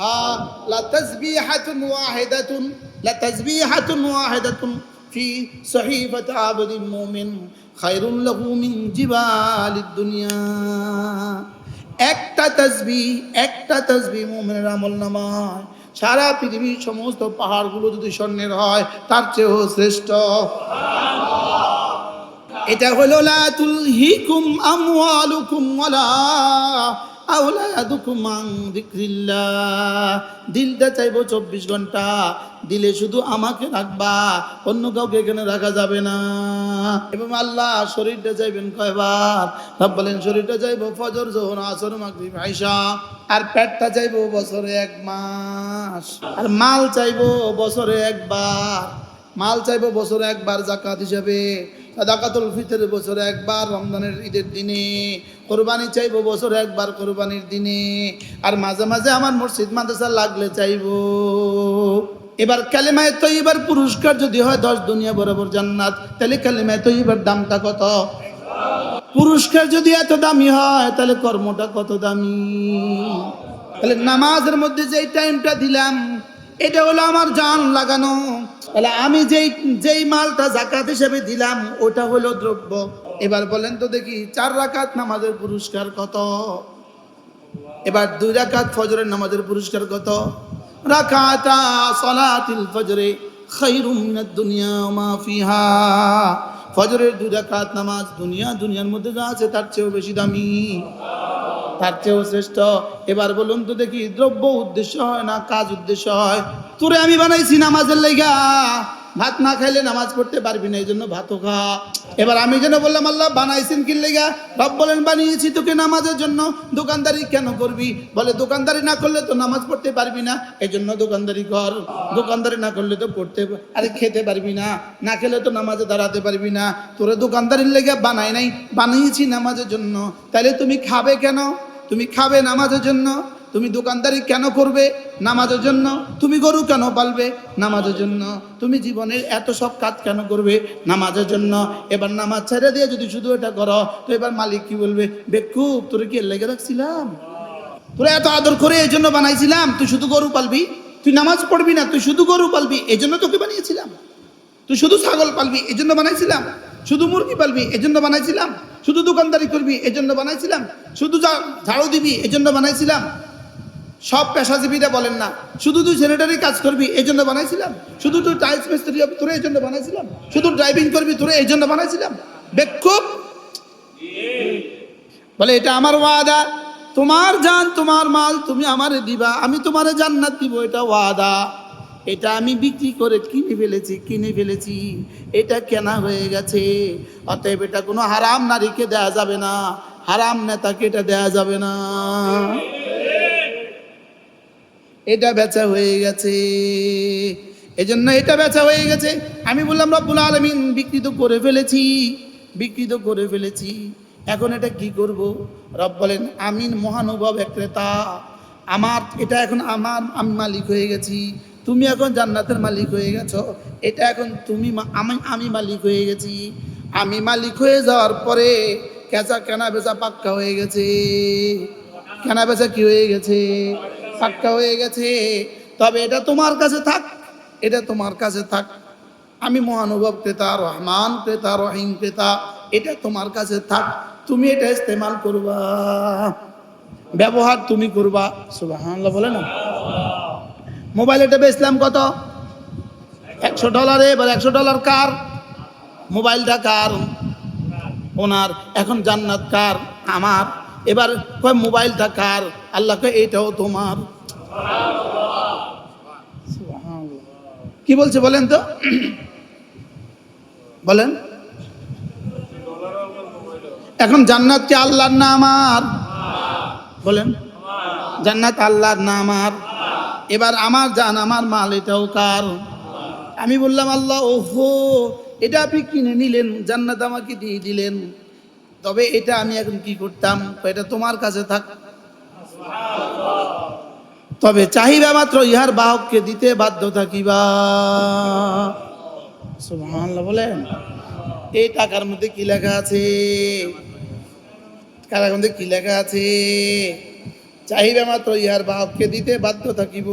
হা লাতাসবিহাতুন ওয়াহিদাতুন লাতাসবিহাতুন ওয়াহিদাতুন ফি সহিফাত আবদিন মুমিন খায়রুল লাহু দুনিয়া। একটা তসবি একটা তসবি মুমিনের আমল নামায়। সারা পৃথিবীর সমস্ত পাহাড়গুলো যদি স্বর্ণের হয়, তার চেয়েও শ্রেষ্ঠ। এটা হলো, লা তুলহিকুম আমওয়ালুকুম ওয়ালা দিলটা চাইব চব্বিশ ঘণ্টা। দিলে শুধু আমাকে রাখবা, অন্য কাউকে এখানে রাখা যাবে না। এবং আল্লাহ শরীরটা চাইবেন কয়বার? রব বলেন, শরীরটা চাইব ফজর, জোহর, আসর, মাগরিব, আইসা। আর পেটটা চাইব বছরে এক মাস। আর মাল চাইব বছরে একবার। মাল চাইব বছরে একবার জাকাত হিসাবে। সাদাকাতুল ফিতর বছরে একবার, রমজানের ঈদের দিনে। কোরবানি চাইব, বছরে একবার কোরবানির দিনে। আর মাঝে মাঝে আমার মসজিদ মাদ্রাসা লাগলে চাইব। এবার কালেমায় তো এবার পুরস্কার যদি হয়, দশ দুনিয়া বরাবর জান্নাত। তাহলে কালেমায় তো এবার দামটা কত? পুরস্কার যদি এত দামি হয়, তাহলে কর্মটা কত দামি? তাহলে নামাজের মধ্যে যেই টাইমটা দিলাম, এটা হলো আমার জান লাগানো। তাহলে আমি যেই যেই মালটা জাকাত হিসেবে দিলাম, ওটা হলো দ্রব্য। এবার বলেন তো দেখি, চার রাকাত নামাজের পুরস্কার কত? এবার দুই রাকাত ফজরের নামাজের পুরস্কার কত? রাকাতা সলাতিল ফজরে খাইরুম দুনিয়া মা ফিহা। ফজরের দুই রাকাত নামাজ দুনিয়া, দুনিয়ার মধ্যে যা আছে তার চেয়েও বেশি দামি, তার চেয়েও শ্রেষ্ঠ। এবার বলুন তো দেখি, দ্রব্য উদ্দেশ্য হয় না কাজ উদ্দেশ্য হয়? তোরে আমি বানাইছি নামাজের লেগা ভাত না খাইলে নামাজ পড়তে পারবি না এই জন্য ভাতও খা। এবার আমি যেন বললাম, আল্লাহ, বানাইছেন কি লেগা? রব বলেন, বানিয়েছি তোকে নামাজের জন্য। দোকানদারি কেন করবি? বলে, দোকানদারি না করলে তো নামাজ পড়তে পারবি না এই জন্য দোকানদারি কর। দোকানদারি না করলে তো পড়তে, আরে খেতে পারবি না না খেলে তো নামাজে দাঁড়াতে পারবি না। তোরা দোকানদারির লেগে বানাই নাই, বানিয়েছি নামাজের জন্য। তাহলে তুমি খাবে কেন? তুমি খাবে নামাজের জন্য? তুমি দোকানদারি কেন করবে নামাজের জন্য? তুমি গরু কেন পালবে নামাজের জন্য? তুমি জীবনের এত সব কাজ কেন করবে নামাজের জন্য? এবার নামাজ ছেড়ে দিয়ে যদি শুধু এটা করো, তো এবার মালিক কি বলবে? বেকুব, তোরে কি লেগে রাখছিলাম? তোরা এত আদর করে এই জন্য বানাইছিলাম, তুই শুধু গরু পালবি? তুই নামাজ পড়বি না, তুই শুধু গরু পালবি? এই জন্য তোকে বানিয়েছিলাম। তুই শুধু ছাগল পালবি, এই জন্য বানাইছিলাম। শুধু মুরগি পালবি এই জন্য বানাইছিলাম। শুধু দোকানদারি করবি এই জন্য বানাইছিলাম। শুধু ঝাড়ু দিবি এই জন্য বানাইছিলাম। সব পেশাজীবীরা বলেন না, শুধু তুই স্যানিটারি কাজ করবি এই জন্য বানাইছিলাম। শুধু তুই টাইলস মিস্ত্রি হবি তোরে এই জন্য বানাইছিলাম। শুধু ড্রাইভিং করবি, তোরে এই জন্য বানাইছিলাম। বেক্ষুব বলে, এটা আমার ওয়াদা। তোমার জান, তোমার মাল, তুমি আমারে দিবা। আমি তোমারে জান্নাত দিব, এটা ওয়াদা। এটা আমি বিক্রি করে কিনে ফেলেছি কিনে ফেলেছি। এটা কেনা হয়ে গেছে। অতএব এটা কোনো হারাম নারীকে দেয়া যাবে না। হারাম নেতাকে এটা দেয়া যাবে না। এটা বেচা হয়ে গেছে। এজন্য এটা বেচা হয়ে গেছে। আমি বললাম, রব্বুল আলমিন বিক্রি তো করে ফেলেছি বিক্রি তো করে ফেলেছি। এখন এটা কি করব? রব বলেন, আমিন মহানুভব এক ক্রেতা। আমার, এটা এখন আমার, আমি মালিক হয়ে গেছি। তুমি এখন জান্নাতের মালিক হয়ে গেছো। এটা এখন তুমি আমি আমি মালিক হয়ে গেছি। আমি মালিক হয়ে যাওয়ার পরে কেঁচা, কেনা বেচা পাক্কা হয়ে গেছে। কেনা বেচা কি হয়ে গেছে? পাক্কা হয়ে গেছে। তবে এটা তোমার কাছে থাক, এটা তোমার কাছে থাক। আমি মহানুভব ক্রেতা, রহমান ক্রেতা, রহিম ক্রেতা, এটা তোমার কাছে থাক। তুমি এটা ইস্তেমাল করবা। ব্যবহার তুমি করবা। সুবাহ বলে না? মোবাইল এটা বেচলাম কত? একশো ডলারে, এবার একশো ডলার কার? মোবাইলটা কার? ওনার। এখন জান্নাত কার? আমার। এবার কয়, মোবাইলটা কার? আল্লাহ কয়, এটাও তোমার। কি বলছে বলেন তো? বলেন। এখন জান্নাত কি আল্লাহর না আমার? বলেন। জান্নাত আল্লাহর না আমার। এবার আমার জান, আমার মাল, এটাও কার? আমি বললাম, আল্লাহ, ওহো, এটা আপনি কিনে নিলেন, জান্নাত আমাকে দিয়ে দিলেন। তবে এটা আমি এখন কি করতাম? এটা তোমার কাছে থাক। তবে চাহিদা মাত্র ইহার বাহককে দিতে বাধ্য থাকিবা। বলেন। এই টাকার মধ্যে কি লেখা আছে? টাকার মধ্যে কি লেখা আছে? চাহিবে মাত্র ইহার বাহককে দিতে বাধ্য থাকিব।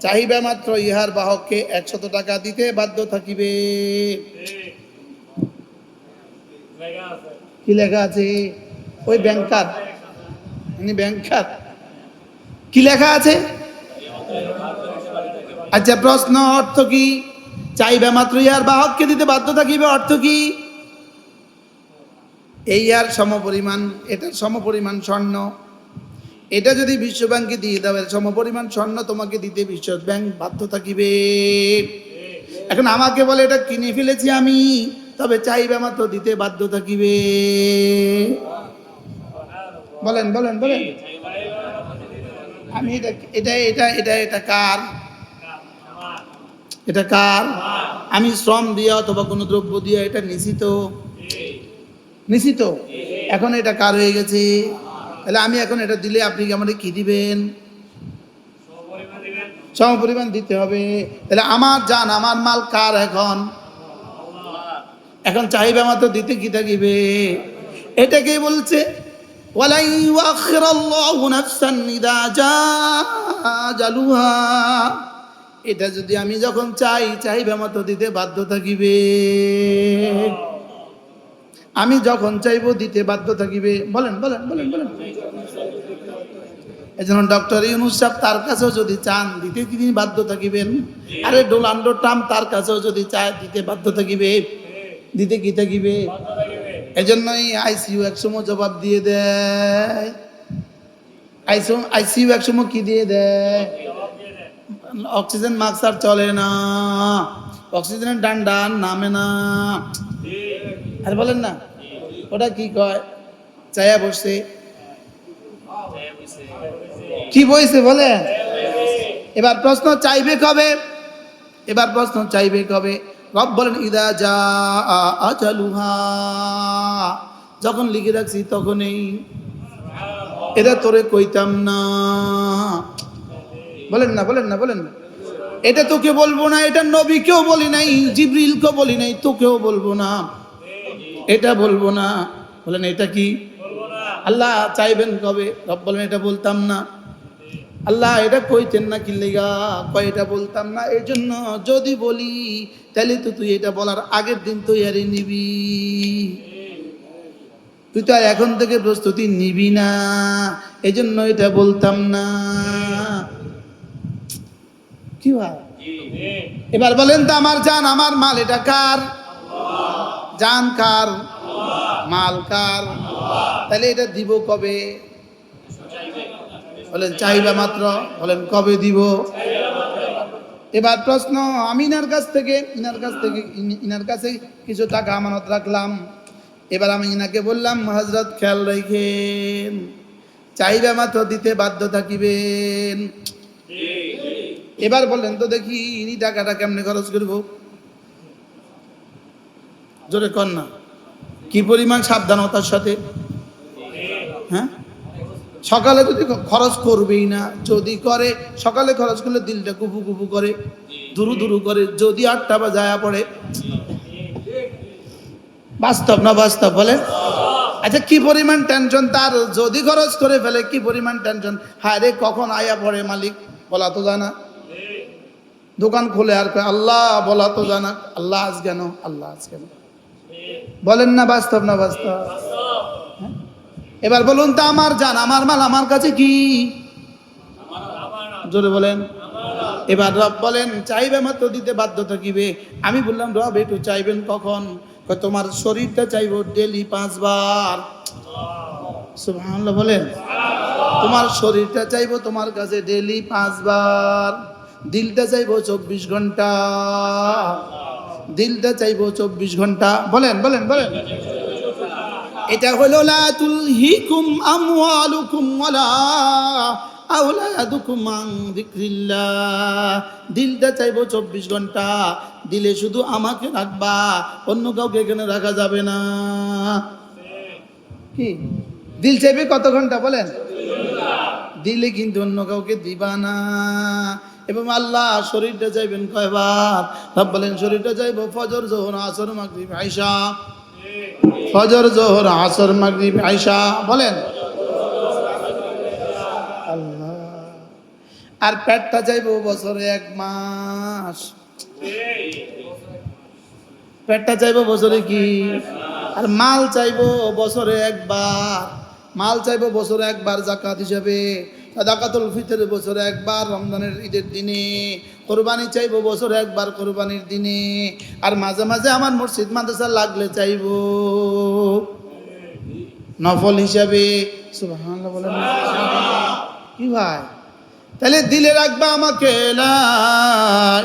চাহিবে মাত্র ইহার বাহককে একশত টাকা দিতে বাধ্য থাকিবে। কি লেখা আছে? ওই ব্যাংকার। উনি ব্যাংকার। কি লেখা আছে? আচ্ছা প্রশ্ন, অর্থ কি? চাইবে মাত্র ইহার বাহককে দিতে বাধ্য থাকিবে, অর্থ কি? এই আর সমপরিমাণ, এটার সমপরিমাণ স্বর্ণ। এটা যদি বিশ্ব ব্যাংকে দিয়ে দেবে সমপরিমাণ স্বর্ণ তোমাকে দিতে বিশ্ব ব্যাংক বাধ্য থাকিবে। এখন আমাকে বলে, এটা কিনে ফেলেছি আমি, তবে চাইবে আমার তো দিতে বাধ্য থাকিবে। বলেন বলেন বলেন। আমি এটা এটা এটা এটা এটা কার? এটা কার? আমি শ্রম দিয়ে অথবা কোনো দ্রব্য দিয়ে এটা নিশ্চিত নিশ্চিত? এখন এটা কার হয়ে গেছে? তাহলে আমি এখন এটা দিলে আপনি কি আমাকে কি দিবেন? সম পরিমাণ দিতে হবে। তাহলে আমার জান, আমার মাল কার এখন? এখন চাহিবে আমার তো দিতে কি থাকিবে? এটাকে বলছে? এটা যদি আমি যখন চাই, চাইবে আমার তো দিতে বাধ্য থাকিবে। আমি যখন চাইব দিতে বাধ্য থাকিবে। বলেন বলেন বলেন বলেন। এই জন্য ডক্টর ইউনুস সাহেব তার কাছেও যদি চান দিতে তিনি বাধ্য থাকিবেন। আরে ডোনাল্ড ট্রাম্প তার কাছেও যদি চায় দিতে বাধ্য থাকিবে। দিতে কি থাকিবে? এই জন্যই আইসিইউ একসময় জবাব দিয়ে দেয়। আইসিইউ আইসিইউ একসময় কি দিয়ে দেয়? অক্সিজেন মাস্ক আর চলে না। অক্সিজেনের ডান্ডা আর নামে না। আর বলেন না। ওটা কি কয়? চায়া বসছে কি বইছে বলে এবার প্রশ্ন চাইবে কবে? এবার প্রশ্ন চাইবে কবে? রব বলেন, ইদা যা আজালুহা। যখন লিখে রাখছি তখনই এটা তোরে কইতাম না। বলেন না বলেন না বলেন না। এটা তোকে বলব না, এটা নবীকেও বলি নাই, জিবরিলকেও বলি নাই, তোকেও বলব না। এটা বলব না। বলেন এটা কি? আল্লাহ চাইবেন কবে? রব বলেন এটা বলতাম না। আল্লাহ এটা কইতেন না কি লেগা? কয় এটা বলতাম না। এই জন্য যদি বলি তাহলে তো তুই এটা বলার আগের দিন তৈয়ারি নিবি। তুই তো আর এখন থেকে প্রস্তুতি নিবি না। এই জন্য এটা বলতাম না। কি ভাই? এবার বলেন তো আমার জান আমার মাল এটা কার? জান কার? মাল কার? তাহলে এটা দিব কবে? বলেন চাইবা মাত্র? বলেন, কবে দিব? এবার প্রশ্ন আমি ইনার কাছ থেকে, ইনার কাছ থেকে, ইন- ইনার কাছে কিছু টাকা আমানত রাখলাম। এবার আমি ইনাকে বললাম হজরত খেয়াল রেখেন চাইবা মাত্র দিতে বাধ্য থাকিবেন। এবার বললেন তো দেখি ইনি টাকাটা কেমনে খরচ করব? জোরে কর না। কি পরিমাণ সাবধানতার সাথে? হ্যাঁ? সকালে যদি খরচ করবেই না, যদি করে, সকালে খরচ করলে দিলটা কুপু কুপু করে দুরু দুরু করে, যদি আটটা বা যায় পড়ে। বাস্তব না বাস্তব বলে আচ্ছা কি পরিমাণ টেনশন তার? যদি খরচ করে ফেলে, কি পরিমাণ টেনশন হায় রে, কখন আয়া পড়ে মালিক? বলা তো জানা দোকান খুলে আর আল্লাহ, বলা তো জানা আল্লাহ আজ কেন? আল্লাহ আজ কেন? বলেন না বাস্তব না বাস্তব? হ্যাঁ? এবার বলুন তো আমার জান, আমার মাল আমার কাছে কি? জোরে বলেন। এবার রব বলেন, চাইবে মাত্র দিতে বাধ্য থাকিবে আমি বললাম, রব, একটু চাইবেন কখন? তোমার শরীরটা চাইব ডেলি পাঁচবার। বলেন। তোমার শরীরটা চাইব তোমার কাছে ডেলি পাঁচবার। দিলটা চাইব চব্বিশ ঘণ্টা। দিলটা চাইব চব্বিশ ঘণ্টা। বলেন বলেন বলেন। এটা হলো, লা তুলহিকুম আমওয়ালুকুম ওয়ালা আওলাদুকুম আন যিকরিল্লাহ। দিলটা চাইব চব্বিশ ঘণ্টা। দিলে শুধু আমাকে রাখবা, অন্য কাউকে এখানে রাখা যাবে না। কি? দিল চাইবে কত ঘণ্টা, বলেন? দিলে কিন্তু অন্য কাউকে দিবা না। এবং আল্লাহ শরীরটা চাইবেন কয়বার? রব বলেন, শরীরটা চাইব ফজর, জোহর, আসর, মাগরিব আয়সা ফজর, জোহর, আসর, মাগরিব আয়সা বলেন। আর পেটটা চাইব বছরে এক মাস। পেটটা চাইব বছরে কি? আর মাল চাইব বছরে একবার। মাল চাইব বছরে একবার জাকাত হিসাবে। জাকাতুল ফিতর বছরে একবার রমজানের ঈদের দিনে। কোরবানি চাইব বছরে একবার কোরবানির দিনে। আর মাঝে মাঝে আমার মসজিদ মাদ্রাসা লাগলে চাইব। নফল হিসাবে। কি ভাই? তাহলে দিলে রাখবা আমাকে, লা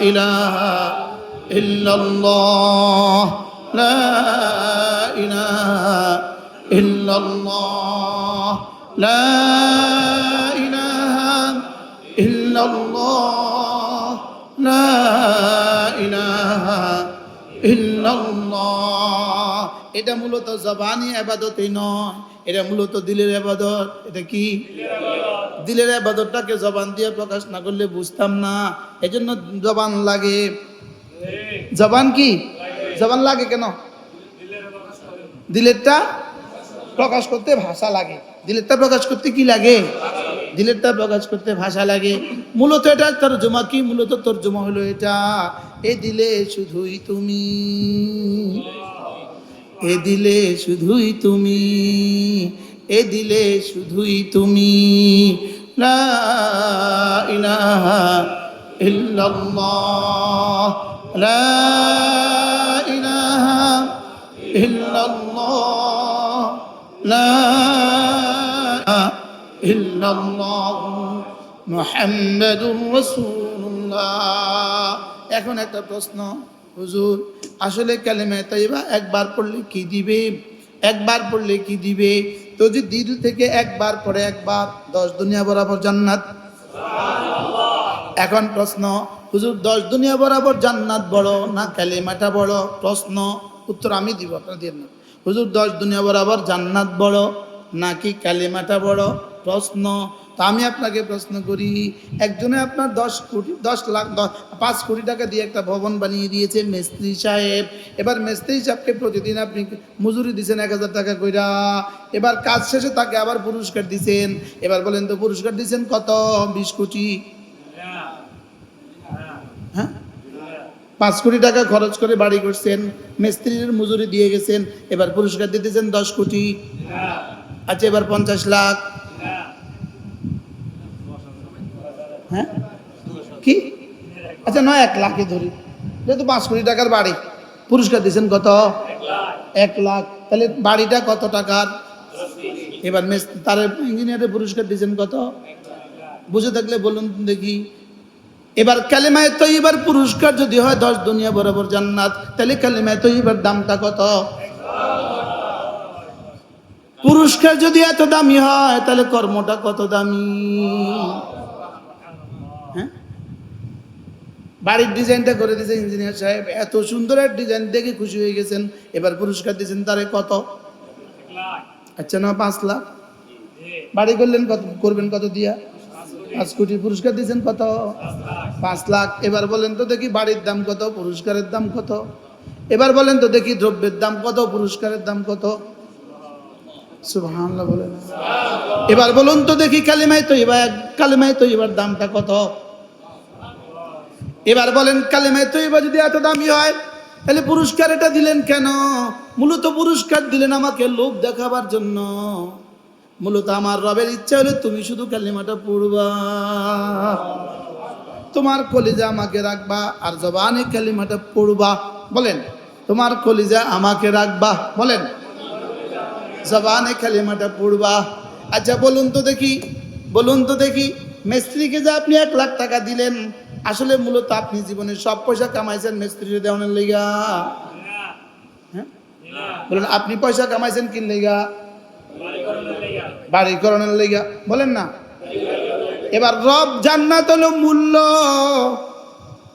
ইল্লাল্লাহ। লা ইলাহা ইল্লাল্লাহ। লা এটা মূলত জবানি আবাদতই নয়, এটা মূলত দিলের আবাদত। এটা কি? দিলের আবাদতটাকে জবান দিয়ে প্রকাশ না করলে বুঝতাম না, এজন্য জবান লাগে। জবান কি? জবান লাগে কেন? দিলেরটা প্রকাশ করতে ভাষা লাগে। দিলেরটা প্রকাশ করতে কি লাগে? দিলেরটা প্রকাশ করতে ভাষা লাগে। মূলত এটা তোর জমা কি মূলত তোর জমা হলো এটা? এ দিলে শুধুই তুমি। এ দিলে শুধুই তুমি। এ দিলে শুধুই তুমি। লা ইলাহা ইল্লাল্লাহ। লা ইলাহা ইল্লাল্লাহ। লা ইলাহা ইল্লাল্লাহ মুহাম্মাদুর রাসূলুল্লাহ। এখন একটা প্রশ্ন, হুজুর, আসলে কালেমা তাইবা একবার পড়লে কি দিবে? একবার পড়লে কি দিবে? তো যে দিল থেকে একবার পরে একবার, দশ দুনিয়া বরাবর জান্নাত? এখন প্রশ্ন, হুজুর, দশ দুনিয়া বরাবর জান্নাত বড় না কালেমাটা বড়? প্রশ্ন, উত্তর আমি দিব, আপনার দিয়ে হুজুর, দশ দুনিয়া বরাবর জান্নাত বড় নাকি কালেমাটা বড়? প্রশ্ন, তা আমি আপনাকে প্রশ্ন করি। একজনে আপনার দশ কোটি, দশ লাখ পাঁচ কোটি টাকা দিয়ে একটা ভবন বানিয়ে দিয়েছে, মেস্ত্রি সাহেব। এবার মেস্ত্রি সাহেবকে প্রতিদিন আপনি মজুরি দিচ্ছেন এক হাজার টাকা কইরা। এবার কাজ শেষে তাকে আবার পুরস্কার দিছেন এবার বলেন তো, পুরস্কার দিছেন কত? বিশ কোটি। হ্যাঁ? পাঁচ কোটি টাকা খরচ করে বাড়ি করছেন, মিস্ত্রির মজুরি দিয়ে গেছেন, এবার পুরস্কার দিতেছেন দশ কোটি। আচ্ছা এবার পঞ্চাশ লাখ। হ্যাঁ? কি? আচ্ছা নয়, এক লাখে ধরি। যেহেতু পাঁচ কোটি টাকার বাড়ি, পুরস্কার দিয়েছেন কত? এক লাখ। তাহলে বাড়িটা কত টাকার? এবার তার ইঞ্জিনিয়ারের পুরস্কার দিয়েছেন কত? বুঝে থাকলে বলুন দেখি। এবার কালেমায় তো এবার পুরস্কার যদি হয়, দশ দুনিয়া বরাবর জান্নাত। তাহলে কালেমায় এবার দামটা কত? পুরস্কার যদি এত দামি হয়, তাহলে কর্মটা কত দামি হ্যাঁ বাড়ির ডিজাইনটা করে দিয়েছে ইঞ্জিনিয়ার সাহেব। এত সুন্দর এক ডিজাইন দেখে খুশি হয়ে গেছেন। এবার পুরস্কার দিয়েছেন তারে কত? আচ্ছা না, পাঁচ লাখ। বাড়ি করলেন কত, করবেন কত দিয়া? পাঁচ কোটি পুরস্কার দিয়েছেন কত? পাঁচ লাখ। এবার বলেন তো দেখি বাড়ির দাম কত, পুরস্কারের দাম কত? এবার বলেন তো দেখি দ্রব্যের দাম কত, পুরস্কারের দাম কত? সুবহানাল্লাহ বলেন। এবার বলুন তো দেখি কালিমায় তো এবার কালিমায় তো এবার দামটা কত? এবার বলেন কালিমায় তো এবার যদি এত দামি হয়, তাহলে পুরস্কার এটা দিলেন কেন? মূলত পুরস্কার দিলেন আমাকে লোভ দেখাবার জন্য। মূলত আমার রবের ইচ্ছা হলে তুমি শুধু কালিমাটা পড়বা। তোমার কলিজা আমাকে রাখবা আর জবানে কালিমাটা পড়বা। বলেন, তোমার কলিজা আমাকে রাখবা। বলেন, জবানে কালিমাটা পড়বা। আচ্ছা বলুন তো দেখি, বলুন তো দেখি, মিস্ত্রিকে যে আপনি এক লাখ টাকা দিলেন আসলে মূলত আপনি জীবনে সব পয়সা কামাইছেন মিস্ত্রির দেওয়ানের লেগা। হ্যাঁ? বলেন, আপনি পয়সা কামাইছেন কিন লেগা? বাড়ি করণের লেগা। বলেন না। এবার রব জান্নাত হলো মূল্য।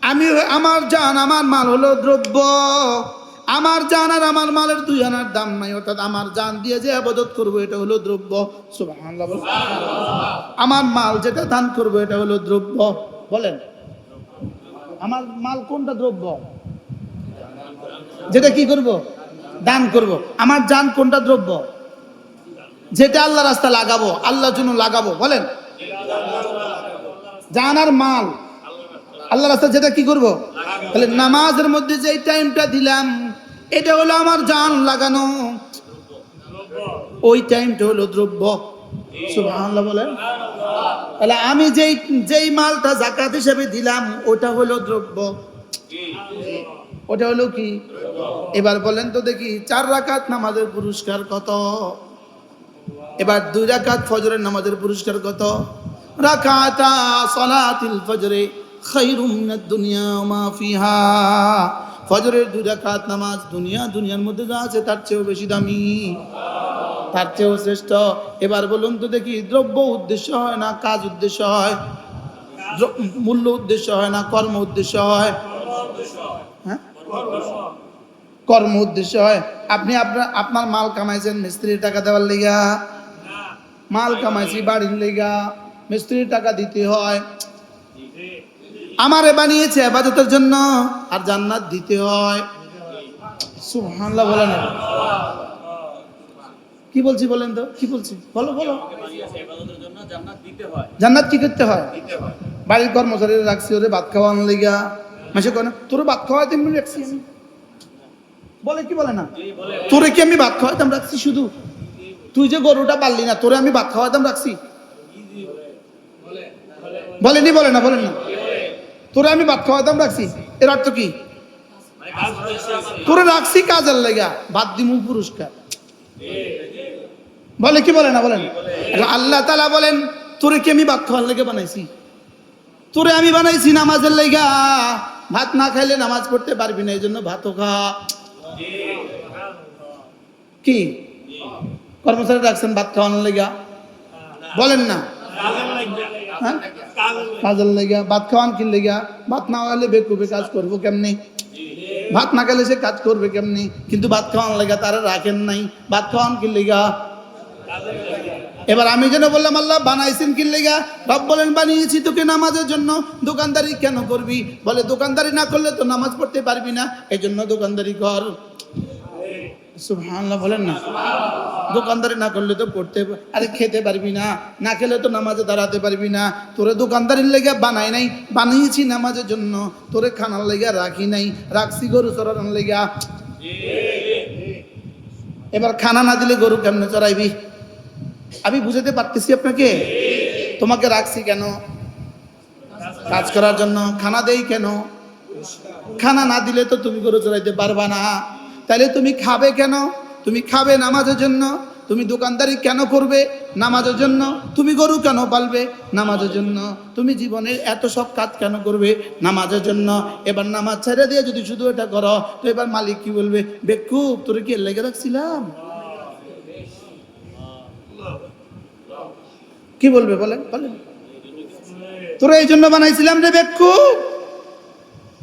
আমি আমার জান, আমার মাল হলো দ্রব্য। আমার জান আর আমার মালের দুই আনার দাম নাই, অর্থাৎ আমার জান দিয়ে যে আবাদত করব, এটা হলো দ্রব্য। আমার মাল যেটা দান করব, এটা হলো দ্রব্য। বলেন। আমার মাল কোনটা দ্রব্য? যেটা কি করব? দান করব। আমার জান কোনটা দ্রব্য? যেটা আল্লাহ রাস্তা লাগাবো আল্লাহর জন্য লাগাবো, বলেন। জান আর মাল। আল্লাহ রাস্তা যেটা কি করব? তাহলে নামাজের মধ্যে যে টাইমটা দিলাম, এটা হলো আমার জান লাগানো। ওই টাইমটা হলো দ্রব্য। তাহলে আমি যেই যেই মালটা জাকাত হিসেবে দিলাম, ওটা হলো দ্রব্য। ওটা হলো কি? এবার বলেন তো দেখি, চার রাকাত নামাজের পুরস্কার কত? এবার দুই রাকাত ফজরের নামাজের পুরস্কার কত? রাকাতা সালাতিল ফজরে খায়রুম মিনাদ দুনিয়া মা ফিহা। ফজরের দুই রাকাত নামাজ দুনিয়া, দুনিয়ার মধ্যে যা আছে তার চেয়েও বেশি দামি। তার চেয়েও শ্রেষ্ঠ। এবার বলুন তো দেখি, দ্রব্য উদ্দেশ্য হয় না কাজ উদ্দেশ্য হয়? মূল্য উদ্দেশ্য হয় না কর্ম উদ্দেশ্য হয়? হ্যাঁ? কর্ম উদ্দেশ্য হয়। আপনি আপনার আপনার মাল কামাইছেন মিস্ত্রির টাকা দেওয়ার লেগা? মাল কামাইছি বাড়ির লেগা। মিস্ত্রির টাকা দিতে হয়। আমারে বানিয়েছে আবাদতের জন্য। আর জান্নাত দিতে হয়। সুবহানাল্লাহ বলেন। কি বলছি বলেন তো? কি বলছি? বলো বলো। জান্নাত কি করতে হয়? বাড়ির কর্মচারী রাখছি ওরে ভাত খাওয়ানো লেগা মাসে কেন তোর ভাত খাওয়াতে এমনি রাখছি আমি। বলে কি বলে না? তোরে কি আমি ভাত খাওয়াইতাম রাখছি শুধু? তুই যে গরুটা পারলি না তোরে আমি ভাত খাওয়াইতাম রাখছি? বলেনি বলে না বলেন না। তোরে আমি ভাত খাওয়াইতাম রাখছি? এর অর্থ কি? তোরে রাখছি কাজের লেগা। ভাত দিমু পুরস্কার। বলে, কি বলে না বলেন? আল্লাহ তালা বলেন, তোরে কি আমি ভাত খাওয়ার বানাইছি? তোরে আমি বানাইছি নামাজের লেগা। ভাত না খাইলে নামাজ পড়তে পারবি না এই জন্য ভাতও খা। কি? কর্মচারী রাখছেন ভাত খাওয়ানোর লেগা? বলেন না। হ্যাঁ? কাজের লেগা। ভাত খাওয়ান কি লেগা? ভাত না হলে বেকুবে কাজ করব কেমনি? ভাত না খেলে সে কাজ করবে কেমনি? কিন্তু ভাত খাওয়ান লেগা তারা রাখেন নাই। ভাত খাওয়ান কি লেগা? এবার আমি যেন বললাম, আল্লাহ, বানাইছেন কি লেগা? রব বলেন, বানিয়েছি তোকে নামাজের জন্য। দোকানদারি কেন করবি? বলে, দোকানদারি না করলে তো নামাজ পড়তে পারবি না। এই জন্য দোকানদারি কর। সুবহানাল্লাহ, বলেন না। দোকানদারি না করলে তো পড়তে আরে, খেতে পারবি না। না খেলে তো নামাজে দাঁড়াতে পারবি না। তোরে দোকানদারির লেগে বানাই নাই। বানিয়েছি নামাজের জন্য। তোরে খানার লেগে রাখি নাই। রাখছি গরু চড়ানোর লেগা। এবার খানা না দিলে গরু কেমনে চড়াইবি? আমি বুঝাতে পারতেছি আপনাকে। তোমাকে রাখছি কেন? কাজ করার জন্য খানা দেই কেন? খানা না দিলে তো তুমি গরু চড়াইতে পারবা না। তাহলে তুমি খাবে কেন? তুমি খাবে নামাজের জন্য। তুমি দোকানদারি কেন করবে? নামাজের জন্য। তুমি গরু কেন পালবে? নামাজের জন্য। তুমি জীবনের এত সব কাজ কেন করবে? নামাজের জন্য। এবার নামাজ ছেড়ে দিয়ে যদি শুধু এটা করো, তো এবার মালিক কি বলবে? বেকুব, তোরে কি লেগে রাখছিলাম? কি বলবে বলেন বলেন। তোরা এই জন্য বানাইছিলাম রে বেক্ষু।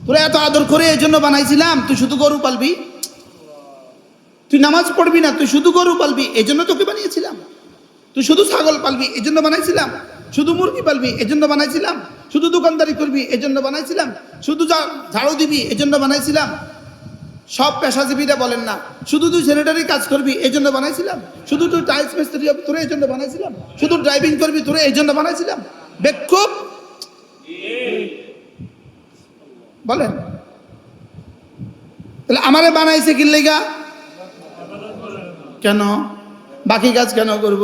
তোরা এত আদর করে এই জন্য বানাইছিলাম, তুই শুধু গরু পালবি? তুই নামাজ পড়বি না, তুই শুধু গরু পালবি? এই জন্য তোকে বানিয়েছিলাম। তুই শুধু ছাগল পালবি, এই জন্য বানাইছিলাম। শুধু মুরগি পালবি, এই জন্য বানাইছিলাম। শুধু দোকানদারি করবি, এই জন্য বানাইছিলাম। শুধু ঝাড়ু দিবি, এই জন্য বানাইছিলাম। সব পেশাজীবীরা বলেন না। শুধু তুই স্যানিটারি কাজ করবি, এই জন্য বানাইছিলাম। শুধু তুই টাইলস মিস্ত্রি হবি, তোরে এই জন্য বানাইছিলাম। শুধু ড্রাইভিং করবি, তোরে এই জন্য বানাইছিলাম। বেক্ষুব বলেন। তাহলে আমারে বানাইছে কি লেগা? কেন? বাকি কাজ কেন করব?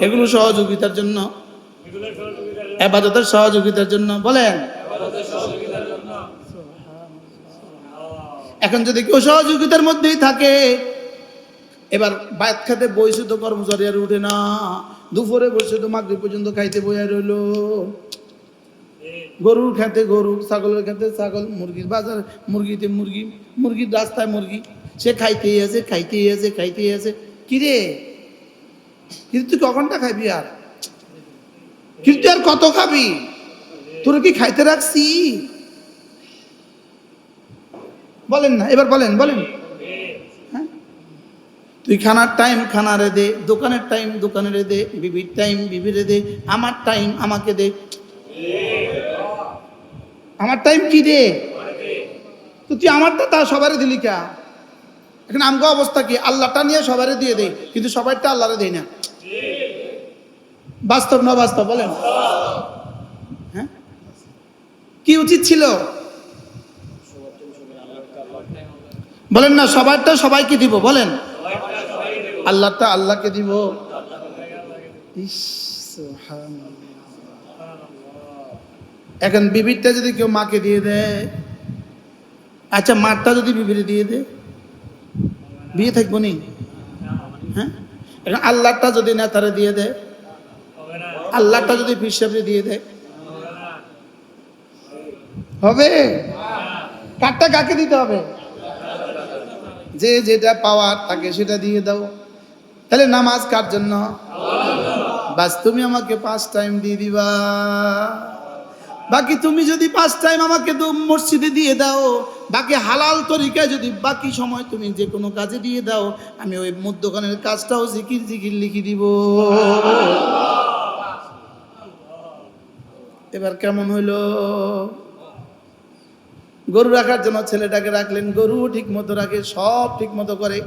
এগুলো সহযোগিতার জন্য। আবাদতের সহযোগিতার জন্য। বলেন। এখন যদি কেউ সহযোগিতার মধ্যেই থাকে, এবার বায়াত খাতে বইছে তো কর্মচারী আর উঠে না। দুপুরে বসে তো মাগরিব পর্যন্ত খাইতে বইয়া রইল। গরুর খেতে গরু, ছাগলের খেতে ছাগল মুরগির বাজার, মুরগিতে মুরগি, মুরগির রাস্তায় মুরগি। সে খাইতেই আছে খাইতেই আছে খাইতেই আছে। কিরে? কিন্তু তুই কখনটা খাইবি আর? কিন্তু আর কত খাবি? তোর কি খাইতে রাখছি? বলেন না, এবার বলেন বলেন। হ্যাঁ? তুই খানার টাইম খানারে দে, দোকানের টাইম দোকানের দে, বিবির টাইম বিবিরে দে, আমার টাইম আমাকে দে। আমার টাইম কি দে? তো তুই আমারটা তা সবারে দিলি কা? এখন আমগো অবস্থা কি? আল্লাহটা নিয়ে সবারে দিয়ে দেই কিন্তু সবাইটা আল্লাহরে দেই না। বাস্তব না বাস্তব, বলেন। হ্যাঁ? কি উচিত ছিল? বলেন না, সবারটা সবাইকে দিব, বলেন। আল্লাহটা আল্লাহকে দিব। এখন বিবিরটা যদি কেউ মাকে দিয়ে দেয় আচ্ছা মারটা যদি বিবিরে দিয়ে দেয়, বিয়ে থাকব নি? হ্যাঁ? এখন আল্লাহটা যদি নেতারে দিয়ে দেয় আল্লাহটা যদি পিসাবরে দিয়ে দেয়, হবে? কারটা কাকে দিতে হবে? যে যেটা পাওয়ার তাকে সেটা দিয়ে দাও। তাহলে নামাজ কার জন্য? বাস তুমি আমাকে পাঁচ টাইম দিয়ে দিবা। বাকি তুমি যদি পাঁচ টাইম আমাকে মসজিদে দিয়ে দাও, বাকি হালাল তরিকায় যদি বাকি সময় তুমি যে কোনো কাজে দিয়ে দাও, আমি ওই মধ্যখানের কাজটাও জিকির জিকির লিখে দিব। এবার কেমন হইল? গরু রাখার জন্য ছেলেটাকে রাখলেন, গরু ঠিক মতো রাখে, সব ঠিক মতো করে।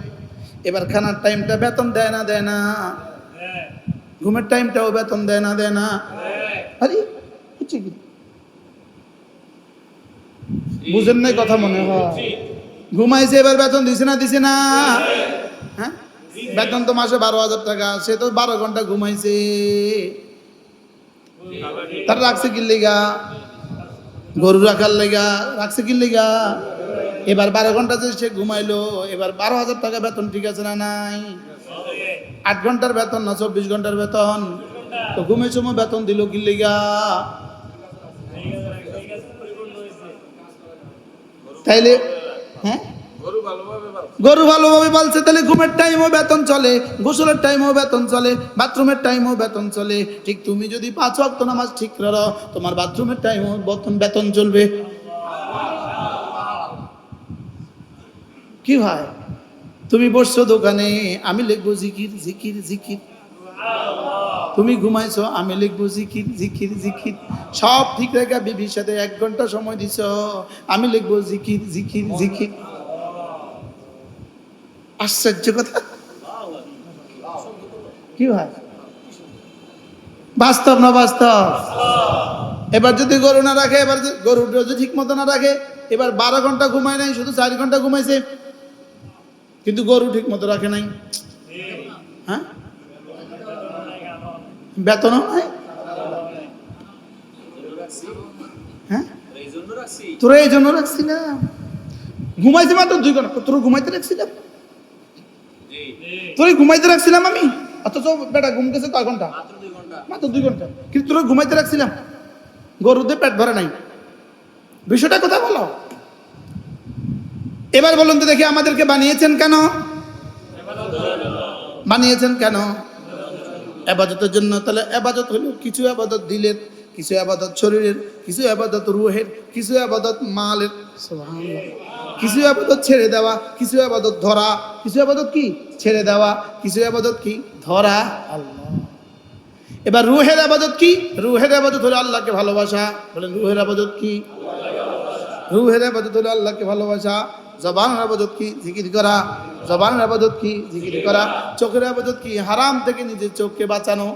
এবার খানার টাইমটা বেতন দেয় না দেয় না। ঘুমের টাইমটাও বেতন দেয় না দেয় না। আরে কি? বুঝেন নাই কথা মনে হয়। ঘুমাইছে, এবার বেতন দিছে না দিছে না? হ্যাঁ? বেতন তো মাসে বারো হাজার টাকা, সে তো বারো ঘণ্টা ঘুমাইছে। তার রাখছে কি লেগা? গরু রাখার লেগা, রাখছে কি লেগা? এবার বারো ঘণ্টা যে সে ঘুমাইলো, এবার বারো হাজার টাকা বেতন ঠিক আছে না নাই? আট ঘণ্টার বেতন না চব্বিশ ঘণ্টার বেতন? তো ঘুমের সময় বেতন দিল কি লেগা? তাইলে হ্যাঁ? গরু ভালোভাবে পালছে, তাহলে ঘুমের টাইমও বেতন চলে, গোসলের টাইমও বেতন চলে বাথরুমের টাইমও বেতন চলে। ঠিক তুমি যদি পাঁচ ওয়াক্ত নামাজ ঠিক করো, তোমার বাথরুমের টাইমও বেতন বেতন চলবে। কি ভাই? তুমি বসছো দোকানে, আমি লিখব জিকির জিকির জিকির। তুমি ঘুমাইছো, আমি লিখব জিকির জিকির জিকির। সব ঠিক রেখা বিবির সাথে এক ঘণ্টা সময় দিছ। আমি লিখব জিকির জিকির জিকির। আশ্চর্য কথা। কি ভাই? বাস্তব না বাস্তব? এবার যদি গরু না রাখে, এবার যে- গরু যদি ঠিক মতো না রাখে, এবার বারো ঘণ্টা ঘুমায় নাই, শুধু চার ঘণ্টা ঘুমাইছে। কিন্তু গরু ঠিক মতো রাখে নাই। হ্যাঁ? বেতনও নাই। হ্যাঁ? তোরা এই জন্য রাখছিলাম। ঘুমাইছে মাত্র দুই ঘণ্টা। তোর ঘুমাইতে রাখছিলাম? তোর ঘুমাইতে রাখছিলাম আমি? অথচ বেটা ঘুম গেছে কয় ঘণ্টা? মাত্র দুই ঘণ্টা। কিন্তু তোর ঘুমাইতে রাখছিলাম। গরুতে পেট ভরে নাই। বিষয়টা কথা বলো? এবার বলুন তো দেখি আমাদেরকে বানিয়েছেন কেন? বানিয়েছেন কেন? আবাদতের জন্য। তাহলে আবাদত হলো কিছু আবাদত দিলের কিছু আবাদত শরীরের কিছু আবাদত রুহের কিছু আবাদত মালের। সুবহানাল্লাহ। কিছু আবাদত ছেড়ে দেওয়া, কিছু আবাদত ধরা, কিছু আবাদত কি? ছেড়ে দেওয়া, কিছু আবাদত কি? ধরা এবার রুহের আবাদত কি? রুহের আবাদত হলো আল্লাহকে ভালোবাসা। বলেন, রুহের আবাদত কি? রুহের আবাদত হলো আল্লাহকে ভালোবাসা। জবানের আবাদত কি? জিকির করা। জবানের আবাদত কি? জিকির করা। চোখের আবাদত কি? হারাম থেকে নিজের চোখকে বাঁচানো।